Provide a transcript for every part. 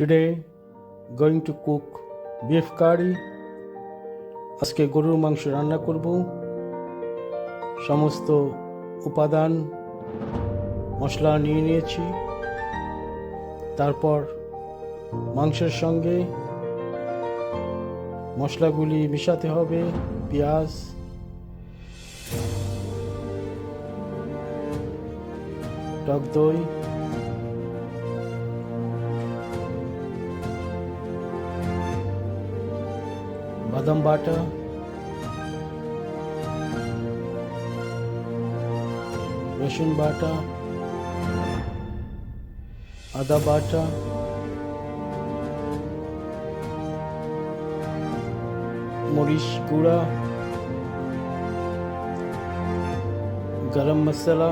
Today, going to cook beef curry. আজকে গরুর মাংস রান্না করব। সমস্ত উপাদান মশলা নিয়ে নিয়েছি। তারপর মাংসের সঙ্গে মশলাগুলি মিশাতে হবে পেঁয়াজ। টক দই। बदम बाट रसुन बाटा आदा बाट मरीच गुड़ा गरम मसाला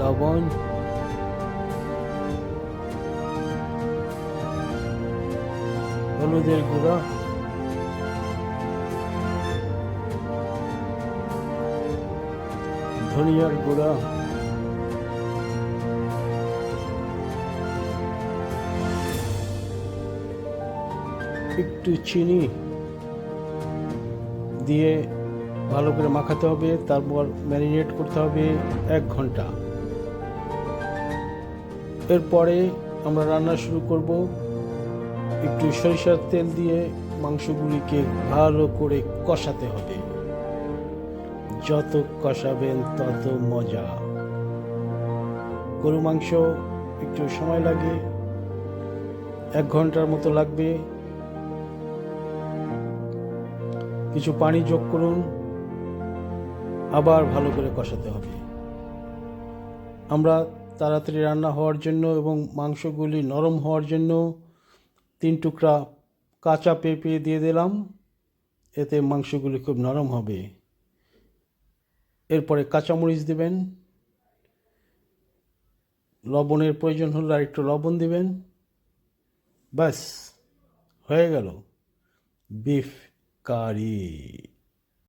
लवंग হলুদের গুঁড়া। ধনিয়ার গুঁড়া। একটু চিনি দিয়ে ভালো করে মাখাতে হবে, তারপর ম্যারিনেট করতে হবে এক ঘণ্টা। এরপরে আমরা রান্না শুরু করব। একটু সরিষার তেল দিয়ে মাংসগুলিকে ভালো করে কষাতে হবে। যত কষাবেন তত মজা। গরু মাংস একটু সময় লাগে, এক ঘণ্টার মতো লাগবে। কিছু পানি যোগ করুন, আবার ভালো করে কষাতে হবে। আমরা তাড়াতাড়ি রান্না হওয়ার জন্য এবং মাংসগুলি নরম হওয়ার জন্য তিন টুকরা কাঁচা পেঁপে দিয়ে দিলাম। এতে মাংসগুলি খুব নরম হবে। এরপরে কাঁচামরিচ দেবেন। লবণের প্রয়োজন হলে আর একটু লবণ দেবেন। ব্যাস, হয়ে গেল। Beef curry.